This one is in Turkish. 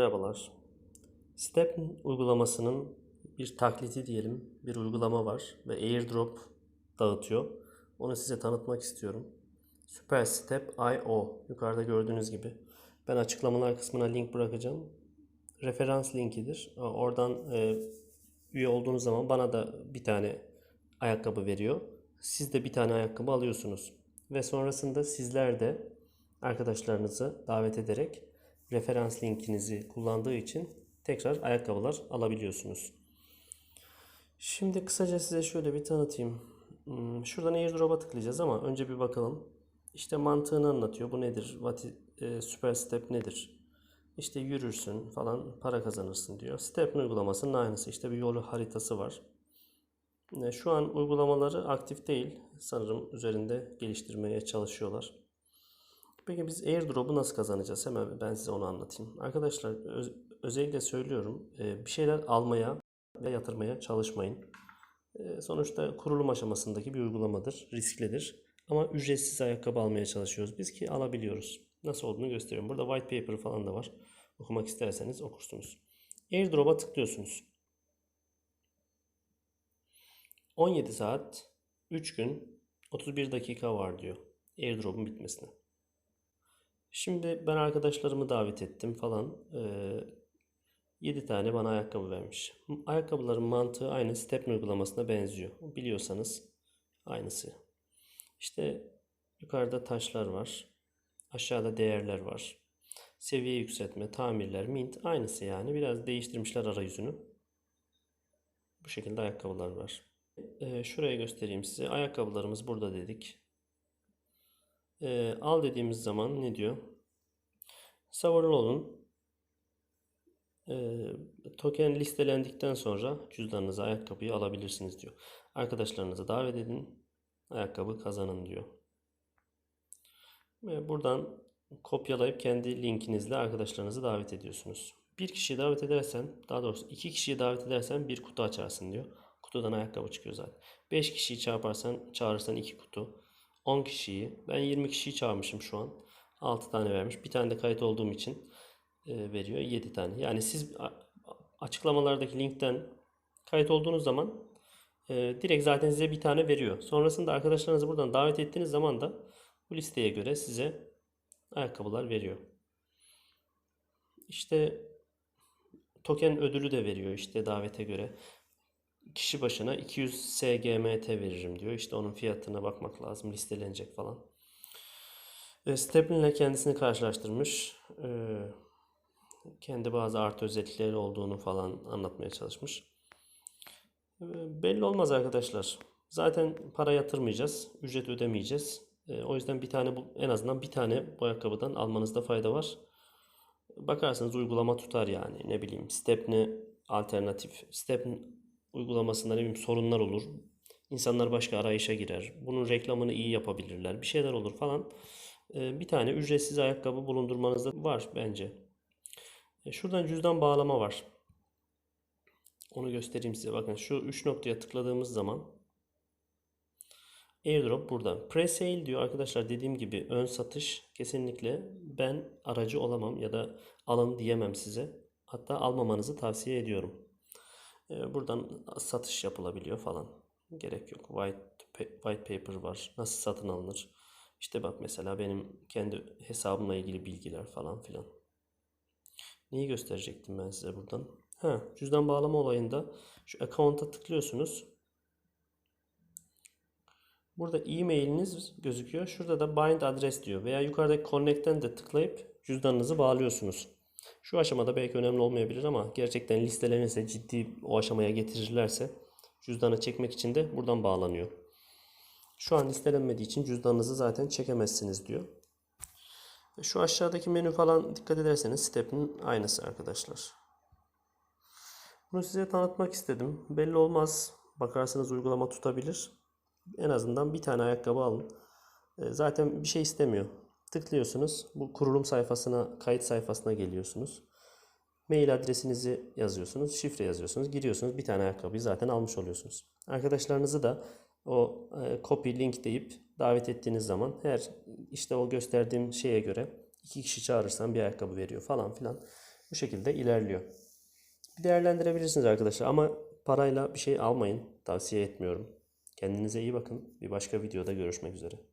Merhabalar. Step uygulamasının bir taklidi diyelim, bir uygulama var ve airdrop dağıtıyor. Onu size tanıtmak istiyorum. Super Step IO yukarıda gördüğünüz gibi. Ben açıklamalar kısmına link bırakacağım. Referans linkidir. Oradan e, üye olduğunuz zaman bana da bir tane ayakkabı veriyor. Siz de bir tane ayakkabı alıyorsunuz. Ve sonrasında sizler de arkadaşlarınızı davet ederek referans linkinizi kullandığı için tekrar ayakkabılar alabiliyorsunuz. Şimdi kısaca size şöyle bir tanıtayım. Hmm, Şuradan airdrop'a tıklayacağız ama önce bir bakalım. İşte mantığını anlatıyor. Bu nedir? What e, Super Step nedir? İşte yürürsün falan para kazanırsın diyor. Step uygulamasının aynısı. İşte bir yolu haritası var. E, Şu an uygulamaları aktif değil. Sanırım üzerinde geliştirmeye çalışıyorlar. Peki biz airdrop'u nasıl kazanacağız? Hemen ben size onu anlatayım. Arkadaşlar öz- özellikle söylüyorum. e, Bir şeyler almaya ve yatırmaya çalışmayın. E, Sonuçta kurulum aşamasındaki bir uygulamadır. Risklidir. Ama ücretsiz ayakkabı almaya çalışıyoruz biz ki alabiliyoruz. Nasıl olduğunu gösteriyorum. Burada white paper falan da var. Okumak isterseniz okursunuz. Airdrop'a tıklıyorsunuz. 17 saat, 3 gün, 31 dakika var diyor. Airdrop'un bitmesine. Şimdi ben arkadaşlarımı davet ettim falan. Ee, 7 tane bana ayakkabı vermiş. Ayakkabıların mantığı aynı Step uygulamasına benziyor. Biliyorsanız aynısı. İşte yukarıda taşlar var. Aşağıda değerler var. Seviye yükseltme, tamirler, mint aynısı yani. Biraz değiştirmişler arayüzünü. Bu şekilde ayakkabılar var. Ee, şuraya göstereyim size. Ayakkabılarımız burada dedik. Ee, al dediğimiz zaman ne diyor? Sabırlı olun. Ee, token listelendikten sonra cüzdanınıza ayakkabıyı alabilirsiniz diyor. Arkadaşlarınızı davet edin. Ayakkabı kazanın diyor. Ve buradan kopyalayıp kendi linkinizle arkadaşlarınızı davet ediyorsunuz. Bir kişiyi davet edersen, daha doğrusu iki kişiyi davet edersen bir kutu açarsın diyor. Kutudan ayakkabı çıkıyor zaten. 5 kişiyi çağırırsan, çağırırsan iki kutu. 10 kişiyi, ben 20 kişiyi çağırmışım şu an. 6 tane vermiş. Bir tane de kayıt olduğum için e, veriyor 7 tane. Yani siz açıklamalardaki linkten kayıt olduğunuz zaman e, direkt zaten size bir tane veriyor. Sonrasında arkadaşlarınızı buradan davet ettiğiniz zaman da bu listeye göre size ayakkabılar veriyor. İşte token ödülü de veriyor işte davete göre. Kişi başına 200 SGMT veririm diyor. İşte onun fiyatına bakmak lazım. Listelenecek falan. E, Steplin'le kendisini karşılaştırmış. E, kendi bazı artı özellikleri olduğunu falan anlatmaya çalışmış. E, belli olmaz arkadaşlar. Zaten para yatırmayacağız. Ücret ödemeyeceğiz. E, o yüzden bir tane bu en azından bir tane bu ayakkabıdan almanızda fayda var. Bakarsanız uygulama tutar yani. Ne bileyim Stepne alternatif. Stepne uygulamasında ne bileyim sorunlar olur. İnsanlar başka arayışa girer. Bunun reklamını iyi yapabilirler. Bir şeyler olur falan. Ee, Bir tane ücretsiz ayakkabı bulundurmanızda var bence. E, Şuradan cüzdan bağlama var. Onu göstereyim size. Bakın şu 3 noktaya tıkladığımız zaman Airdrop burada. Pre-sale diyor arkadaşlar dediğim gibi ön satış kesinlikle ben aracı olamam ya da alın diyemem size. Hatta almamanızı tavsiye ediyorum. Ee, Buradan satış yapılabiliyor falan. Gerek yok. White, white paper var. Nasıl satın alınır? İşte bak mesela benim kendi hesabımla ilgili bilgiler falan filan. Neyi gösterecektim ben size buradan? Ha, cüzdan bağlama olayında şu account'a tıklıyorsunuz. Burada e-mailiniz gözüküyor. Şurada da bind adres diyor. Veya yukarıdaki connect'ten de tıklayıp cüzdanınızı bağlıyorsunuz. Şu aşamada belki önemli olmayabilir ama gerçekten listelenirse ciddi o aşamaya getirirlerse cüzdanı çekmek için de buradan bağlanıyor. Şu an listelenmediği için cüzdanınızı zaten çekemezsiniz diyor. Şu aşağıdaki menü falan dikkat ederseniz step'in aynısı arkadaşlar. Bunu size tanıtmak istedim. Belli olmaz. Bakarsanız uygulama tutabilir. En azından bir tane ayakkabı alın. E, Zaten bir şey istemiyor. Tıklıyorsunuz. Bu kurulum sayfasına, kayıt sayfasına geliyorsunuz. Mail adresinizi yazıyorsunuz, şifre yazıyorsunuz, giriyorsunuz. Bir tane ayakkabıyı zaten almış oluyorsunuz. Arkadaşlarınızı da o e, copy link deyip davet ettiğiniz zaman her işte o gösterdiğim şeye göre iki kişi çağırırsan bir ayakkabı veriyor falan filan. Bu şekilde ilerliyor. Bir değerlendirebilirsiniz arkadaşlar ama parayla bir şey almayın. Tavsiye etmiyorum. Kendinize iyi bakın. Bir başka videoda görüşmek üzere.